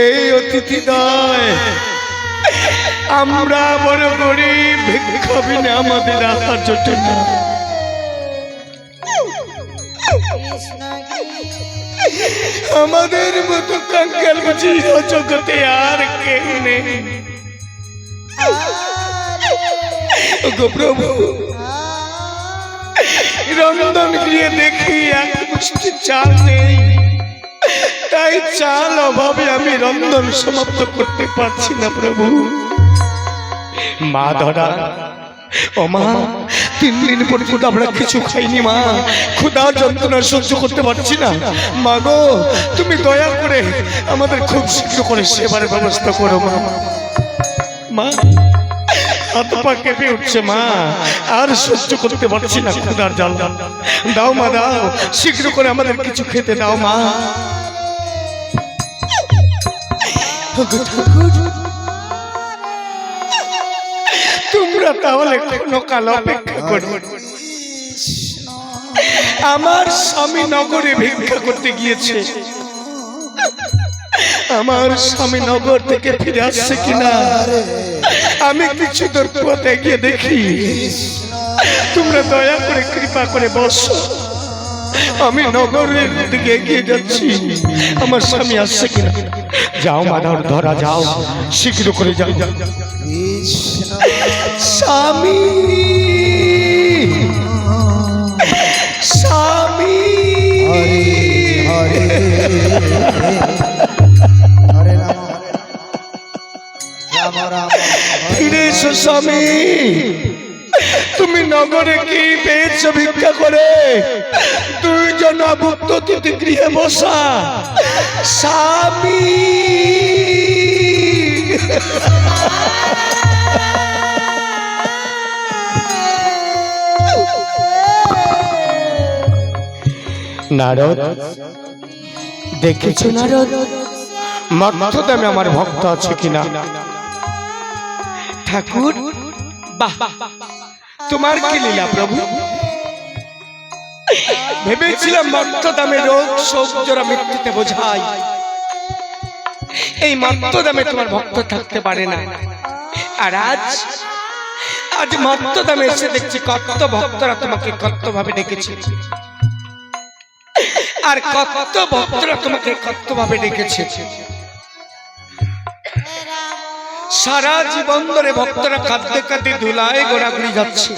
এই অতিথি নয়। আমরা বড় গরিব ভিক্ষা বিনে আমাদের আহার জোটে না। আমাদের মতো কাঙ্কাল বুঝি জগতে আর কেউ নেই। ওগো প্রভু, রন্ধন গিয়ে দেখি এক মুষ্টি চাল নেই। তাই চাল, অভাবে আমি রন্ধন সমাপ্ত করতে পারছি না, প্রভু। মা ধরা ও মা, তিন দিন পর্যন্ত আমরা কিছু খাইনি, মা। ক্ষুধা যন্ত্রণা সহ্য করতে পারছি না। মা গো, তুমি দয়া করে আমাদের খুব শীঘ্র করে সেবার ব্যবস্থা করো, মা। মা, হাত পা কেঁপে উঠছে, মা। আর সহ্য করতে পারছি না ক্ষুধার জল। দাও, মা, দাও। শীঘ্র করে আমাদের কিছু খেতে দাও, মা। তোমরা তাহলে কোনো কাল অপেক্ষা করো। আমার স্বামী নগরে ভিক্ষা করতে গিয়েছে। আমার স্বামী নগর থেকে ফিরে আসছে কিনা? আমি কিছু দূর পথে গিয়ে দেখি। তোমরা দয়া করে কৃপা করে বসো। আমি নগরের দিকে এগিয়ে যাচ্ছি। আমার স্বামী আসছে কিনা? যাও মাধর ধরা যাও। শীঘ্র করে যাও। স্বামী। স্বামী। হরে হরে। রাম রাম। রাম ফিরে এসো স্বামী। তুমি নগরে কি পেয়েছ ভিক্ষা করে? তিথি গৃহে বসা। স্বামী। নারদ, দেখেছ নারদ? মর্থদামে আমার ভক্ত আছে কিনা? ঠাকুর, বাহ, তোমার কি লীলা প্রভু? ভেবেছিলাম মর্ত দামে রোগ শোক জোড়া মৃত্যুতে বোঝাই এই মর্ত দামে তোমার ভক্ত থাকতে পারে না। আর আজ আজ মর্ত দামে এসে দেখছি কত ভক্তরা তোমাকে কত ভাবে ডেকেছে। আর কত ভক্তরা তোমাকে কত ভাবে ডেকেছে। সারা জীবন ধরে ভক্তরা কাঁদতে কাঁদতে ধুলায় গোড়াগুড়ি যাচ্ছে।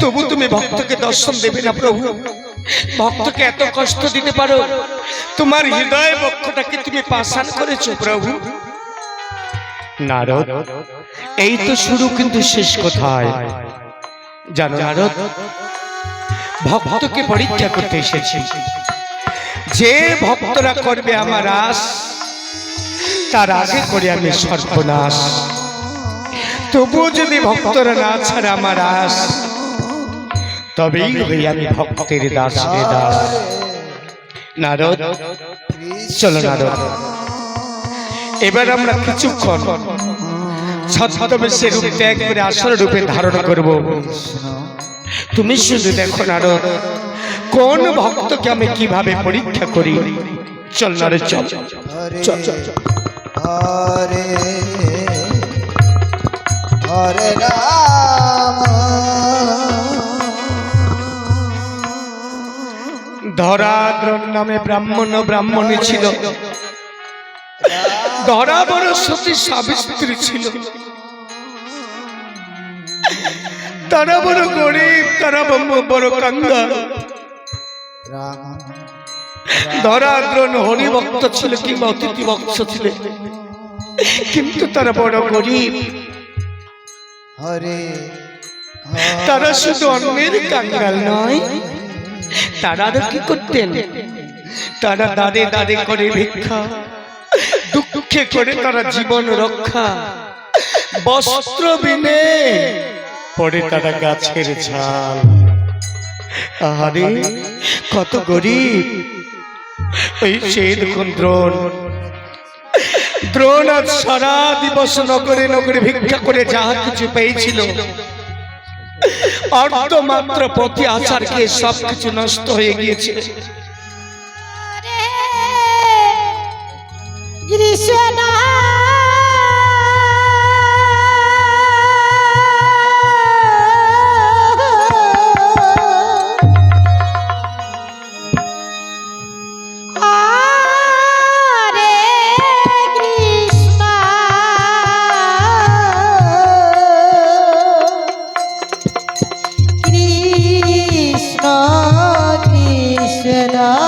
তবু তুমি ভক্তকে দর্শন দেবে না প্রভু। ভক্তকে এত কষ্ট দিতে পারো। তোমার হৃদয় বক্ষটাকে তুমি পাশান করেছ প্রভু। নারদ, এই তো শুরু কিন্তু শেষ কোথায়। জানো নারদ, ভক্তকে পরীক্ষা করতে এসেছি। যে ভক্তরা করবে আমার আশ, তার আগে করে আমি সর্বনাশ। তবুও যদি ভক্তরা না ছাড়া আমার আস তবেই হই আমি ভক্তের দাস রে দাস। নারদ চলো নারদ। এবার আমরা কিছুক্ষণ ছদ্মবেশে রূপ ত্যাগ করে আসল রূপে ধারণ করব। তুমি শুধু দেখো নারদ কোন ভক্তকে আমি কীভাবে পরীক্ষা করি? চল নারদ চল। চল চল। হরে হরে রাম। ধরাদ্রন নামে ব্রাহ্মণ ব্রাহ্মণী ছিল। ধরা বড় সতী সাবিত্রী ছিল। তারা বড় গরিব তারা বড়- কাঙ্গাল। রাম ধরাদ্রন হরিভক্ত ছিল কিংবা অতিথি ভক্ত ছিল। কিন্তু তারা বড় গরিব। তারা শুধু অন্যের কাঙ্গাল নয় তারা আরও কি করতেন? তারা দাঁড়ে দাঁড়ে করে ভিক্ষা, দুঃখে করে তারা জীবন রক্ষা, বস্ত্র বিনে পরে তারা গাছের ছাল আরে কত গরিব। ওই সেই দেখুন দ্রোণ। দ্রোণ আজ সারা দিবস নগরে নগরে ভিক্ষা করে যাহা কিছু পেয়েছিল অর্ধ মাত্র প্রতি আচারকে সবকিছু নষ্ট হয়ে গিয়েছে। কৃষ্ণ কৃষ্ণ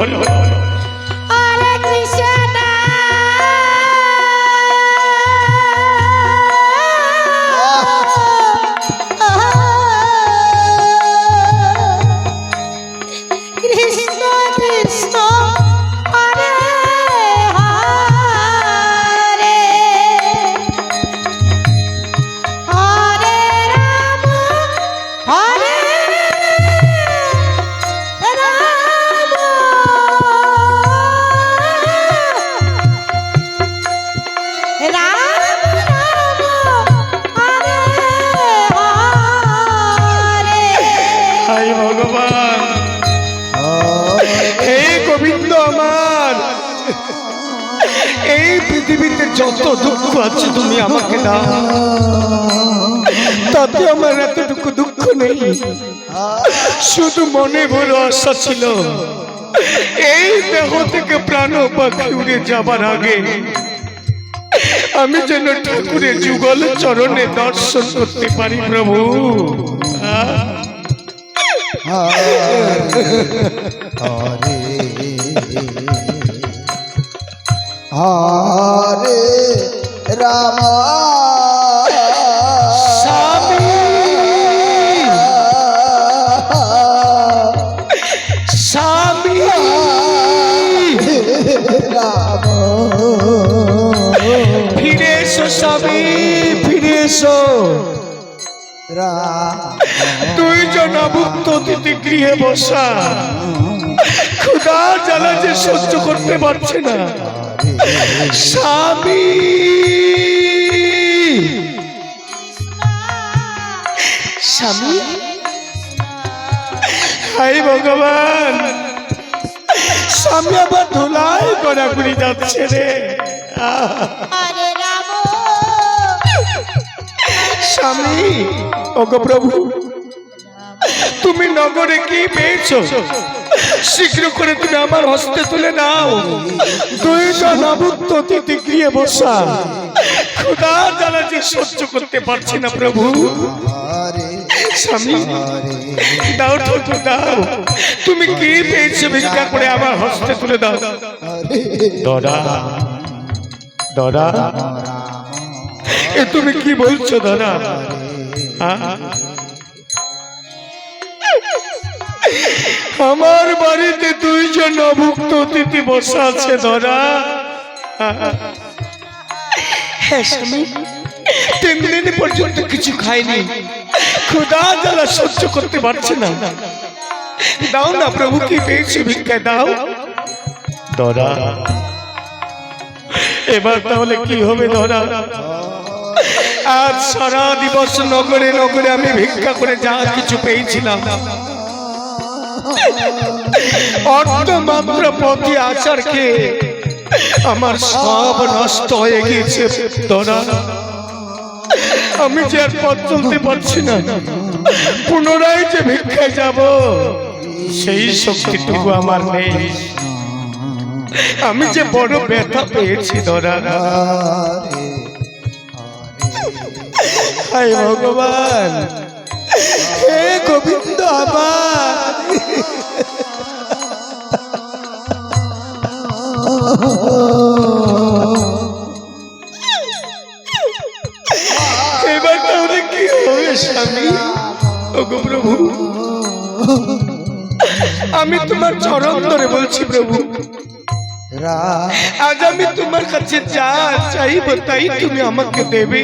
হরি হরি বল হরে হাই ভগবান। হে গোবিন্দ আমার। এই পৃথিবীতে যত দুঃখ আছে তুমি আমাকে দাও। তাতে আমার এতটুকু দুঃখ নেই। শুধু মনে বড় আশা ছিল। এই দেহ থেকে প্রাণ পাখি উড়ে যাবার আগে আমি যেন ঠাকুরের যুগল চরণে দর্শন করতে পারি প্রভু। হরে হরে রাম অতিথি গৃহে বসা। ক্ষুধা জ্বালা যে সহ্য করতে পারছে না। স্বামী। স্বামী? হাই ভগবান। স্বামী আবার ধুলাই গড়াগড়ি যাচ্ছে রে। স্বামী ওগো প্রভু। তুমি নগরে কি পেয়েছ? শীঘ্র করে তুমি আমার হস্তে তুলে নাও। দুইটা নবুক্ত অতিথি গৃহে বসা। ক্ষুধা জ্বালা যে সহ্য করতে পারছি না প্রভু। স্বামী দাও ঠাকুর দাও তুমি কি পেয়েছ ভিক্ষা করে আমার হস্তে তুলে দাও? দরা দরা এ তুমি কি বলছো দাদা? হ্যাঁ? আমার বাড়িতে দুইজন অভুক্ত অতিথি বসা আছে ধরা। হ্যাঁ স্বামী তিন দিন পর্যন্ত কিছু খাইনি। ক্ষুধা জ্বালা সহ্য করতে পারছে না। দাও না প্রভু কি পেয়েছি ভিক্ষায় দাও। ধরা। এবার তাহলে কি হবে ধরা? আজ সারা দিবস নগরে নগরে আমি ভিক্ষা করে যা কিছু পেয়েছিলাম। অর্ধ মাত্র পথে আচার খেয়ে আমার সব নষ্ট হয়ে গিয়েছে ধরা আমি যে আর পথ চলতে পারছি না, পুনরায় যে ভিক্ষায় যাব, সেই শক্তিটুকু আমার নেই। আমি যে বড় ব্যথা পেয়েছি ধরা হায় ভগবান! গোবিন্দ আমার। এবার তাহলে কি হবে স্বামী? ওগো প্রভু। আমি তোমার চরণ ধরে বলছি প্রভু। আজ আমি তোমার কাছে যা চাইব তাই তুমি আমাকে দেবে।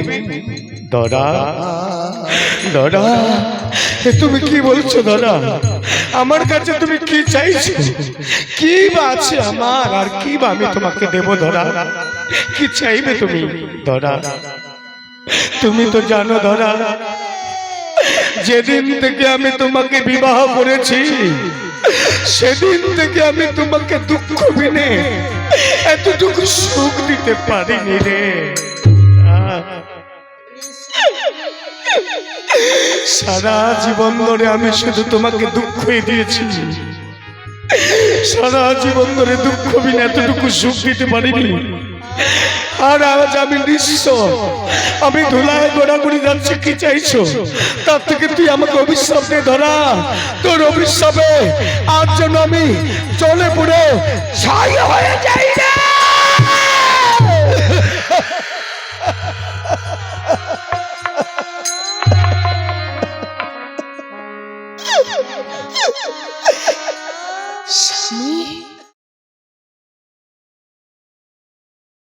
দরা দরা এ তুমি কি বলছো দরা আমার কাছে তুমি কি চাইছো? কি বা আছে আমার? আর কি বা আমি তোমাকে দেব ধরা কি চাইবে তুমি ধরা তুমি তো জানো ধরা যেদিন থেকে আমি তোমাকে বিবাহ করেছি, সেদিন থেকে আমি তোমাকে দুঃখ বিনে এতটুকু সুখ দিতে পারিনি রে। সারা জীবন ধরে আমি শুধু তোমাকে দুঃখই দিয়েছি। সারা জীবন ধরে দুঃখ বিনা এতটুকু সুখ দিতে পারিনি। আর আজ আমি নিঃস্ব। আমি ধুলায় গোড়াগুড়ি যাচ্ছি, কি চাইছো? তার থেকে তুই আমাকে অভিশাপ দে ধরা। তোর অভিশাপে আজ যেন আমি চলে পড়ে ছাই হয়ে যাই রে।